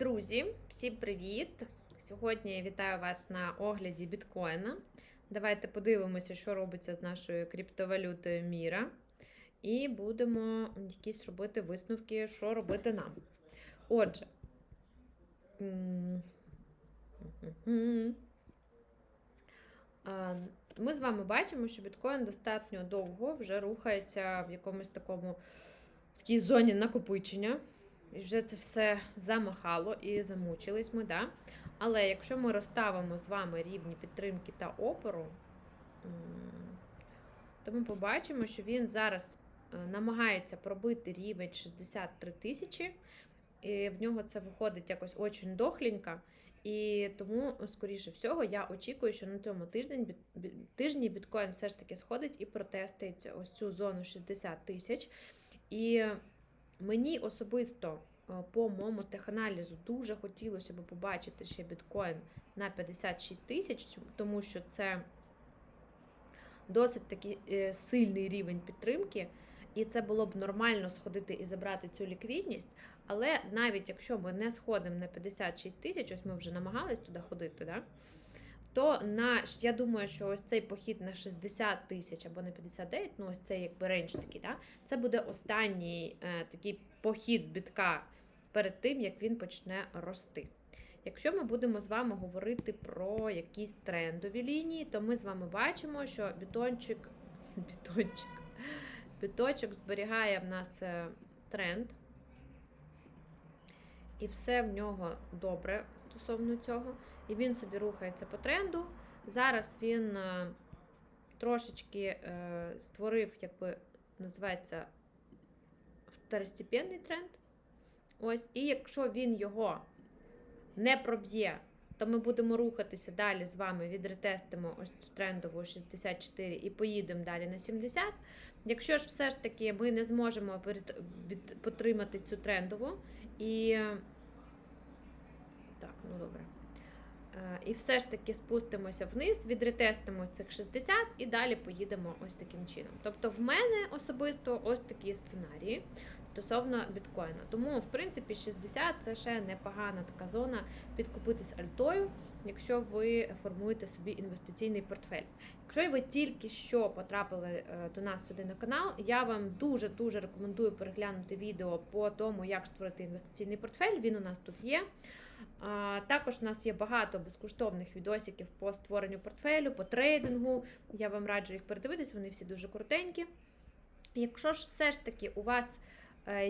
Друзі, всім привіт! Сьогодні я вітаю вас на огляді біткоїна. Давайте подивимося, що робиться з нашою криптовалютою Міра. І будемо якісь робити висновки, що робити нам. Отже, ми з вами бачимо, що біткоін достатньо довго вже рухається в якомусь такому в такій зоні накопичення. Вже це все замахало і замучились ми, да? Але якщо ми розставимо з вами рівні підтримки та опору, то ми побачимо, що він зараз е, намагається пробити рівень 63 тисячі, і в нього це виходить якось очень дохленько. І тому, скоріше всього, я очікую, що на цьому тиждень тижні біткоін все ж таки сходить і протестить ось цю зону 60 тисяч. І Мені особисто е, по моєму теханалізу дуже хотілося б побачити ще біткоін на 56 тисяч, тому що це досить таки е, сильний рівень підтримки, і це було б нормально сходити і забрати цю ліквідність. Але навіть якщо ми не сходимо на 56 тисяч, ось ми вже намагались туди ходити, да? То на я думаю, що ось цей похід на 60 тисяч або на 59, ну ось цей якби рейндж такий, да? це буде останній е, такий похід бітка перед тим, як він почне рости. Якщо ми будемо з вами говорити про якісь трендові лінії, то ми з вами бачимо, що бітончик, бітончик, біточок зберігає в нас е, тренд. І все в нього добре стосовно цього. І він собі рухається по тренду. Зараз він е, трошечки е, створив, як би називається, второстепенний тренд. Ось, і якщо він його не проб'є, то ми будемо рухатися далі з вами, відретестимо ось цю трендову 64 і поїдемо далі на 70. Якщо ж все ж таки ми не зможемо потримати цю трендову і. Так, ну добре. Е, І все ж таки спустимося вниз, відретестимо цих 60 і далі поїдемо ось таким чином. Тобто, в мене особисто ось такі сценарії стосовно біткоїна. Тому, в принципі, 60 це ще непогана така зона підкупитись альтою, якщо ви формуєте собі інвестиційний портфель. Якщо ви тільки що потрапили е, до нас сюди на канал, я вам дуже дуже рекомендую переглянути відео по тому, як створити інвестиційний портфель. Він у нас тут є. Також у нас є багато безкоштовних відосиків по створенню портфелю, по трейдингу. Я вам раджу їх передивитись, вони всі дуже коротенькі. Якщо ж все ж таки у вас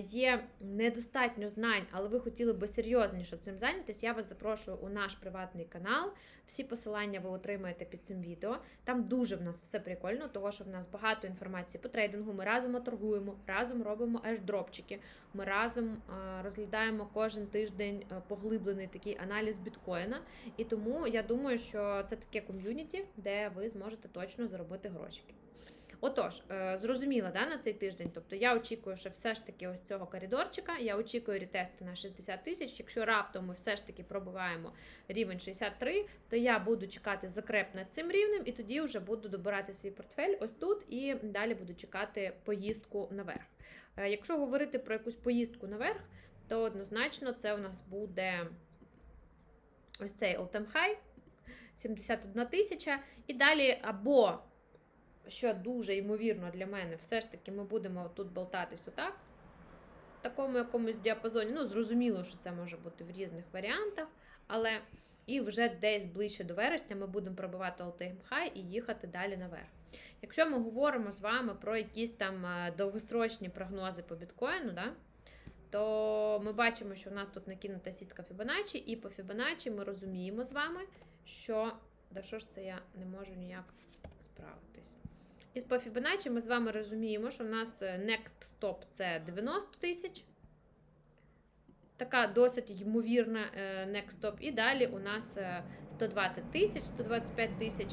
є недостатньо знань, але ви хотіли би серйозніше цим зайнятися, я вас запрошую у наш приватний канал. Всі посилання ви отримаєте під цим відео. Там дуже в нас все прикольно, тому що в нас багато інформації по трейдингу. Ми разом торгуємо, разом робимо airdropчики, ми разом е, розглядаємо кожен тиждень е, поглиблений такий аналіз біткоїна. І тому я думаю, що це таке ком'юніті, де ви зможете точно заробити грошики. Отож, е, зрозуміла да, на цей тиждень. Тобто я очікую, що все ж таки ось цього коридорчика. Я очікую ретести на 60 тисяч. Якщо раптом ми все ж таки пробиваємо рівень 63, то я буду чекати закреп над цим рівнем, і тоді вже буду добирати свій портфель ось тут, і далі буду чекати поїздку наверх. Е, Якщо говорити про якусь поїздку наверх, то однозначно це у нас буде ось цей all-time high, 71 тисяча. І далі або що дуже ймовірно для мене, все ж таки ми будемо тут болтатись отак, в такому якомусь діапазоні. Ну, зрозуміло, що це може бути в різних варіантах, але і вже десь ближче до вересня ми будемо пробивати all-time high і їхати далі наверх. Якщо ми говоримо з вами про якісь там е, довгосрочні прогнози по біткоїну, да, то ми бачимо, що в нас тут накинута сітка Fibonacci, і по Fibonacci ми розуміємо з вами, що. Да що ж це я не можу ніяк справитись. І по Fibonacci ми з вами розуміємо, що в нас е, next stop це 90 тисяч. Така досить ймовірна е, next stop. І далі у нас е, 120 тисяч, 125 тисяч.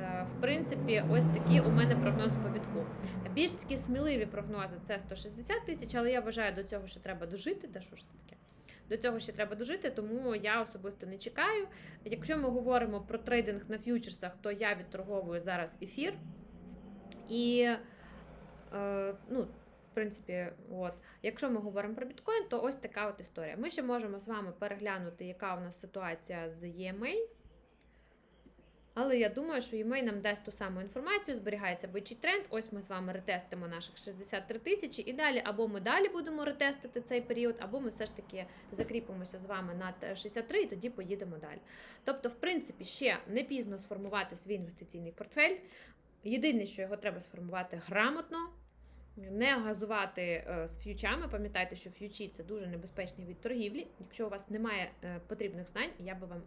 Е, В принципі, ось такі у мене прогнози по бітку. Більш такі сміливі прогнози це 160 тисяч, але я вважаю, до цього ще треба дожити. Та що ж це таке? До цього ще треба дожити, тому я особисто не чекаю. Якщо ми говоримо про трейдинг на ф'ючерсах, то я відторговую зараз ефір. І, е, ну, в принципі, от, якщо ми говоримо про біткоін, то ось така от історія. Ми ще можемо з вами переглянути, яка у нас ситуація з EMA. Але я думаю, що EMA нам дасть ту саму інформацію, зберігається бичий тренд. Ось ми з вами ретестимо наших 63 тисячі, і далі або ми далі будемо ретестити цей період, або ми все ж таки закріпимося з вами над 63 і тоді поїдемо далі. Тобто, в принципі, ще не пізно сформувати свій інвестиційний портфель. Єдине, що його треба сформувати грамотно, не газувати е, з ф'ючами. Пам'ятайте, що ф'ючі це дуже небезпечний від торгівлі. Якщо у вас немає е, потрібних знань, я би вам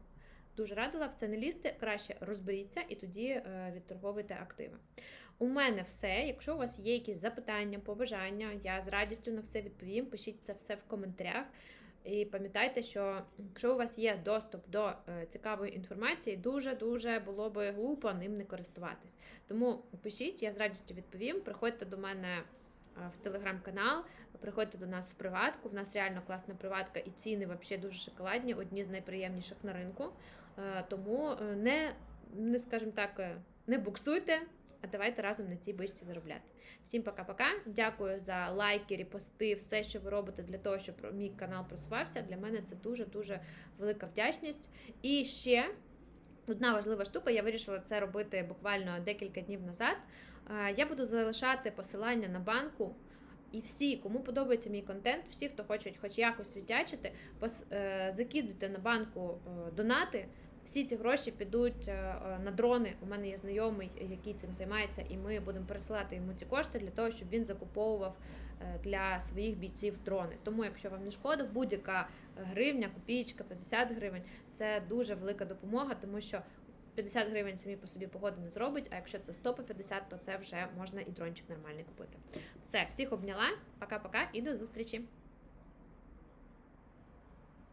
дуже радила в це не лізти, краще розберіться і тоді е, відторговуйте активи. У мене все. Якщо у вас є якісь запитання, побажання, я з радістю на все відповім. Пишіть це все в коментарях. І пам'ятайте, що якщо у вас є доступ до е, цікавої інформації, дуже дуже було би глупо ним не користуватись. Тому пишіть, я з радістю відповім. Приходьте до мене е, в телеграм-канал, приходьте до нас в приватку. В нас реально класна приватка і ціни взагалі дуже шоколадні, одні з найприємніших на ринку. Е, Тому не, не скажімо так, не буксуйте. А давайте разом на цій бичці заробляти. Всім пока-пока. Дякую за лайки, репости, все, що ви робите для того, щоб мій канал просувався. Для мене це дуже дуже велика вдячність. І ще одна важлива штука, я вирішила це робити буквально декілька днів назад. Я буду залишати посилання на банку. І всі, кому подобається мій контент, всі, хто хочуть хоч якось віддячити, е, закидуйте на банку е, донати. Всі ці гроші підуть е, е, на дрони. У мене є знайомий, який цим займається, і ми будемо пересилати йому ці кошти для того, щоб він закуповував е, для своїх бійців дрони. Тому, якщо вам не шкода, будь-яка гривня, копійка, 50 гривень це дуже велика допомога, тому що 50 гривень самі по собі погоду не зробить. А якщо це 100 по 50, то це вже можна і дрончик нормальний купити. Все, всіх обняла. Пока-пока і до зустрічі!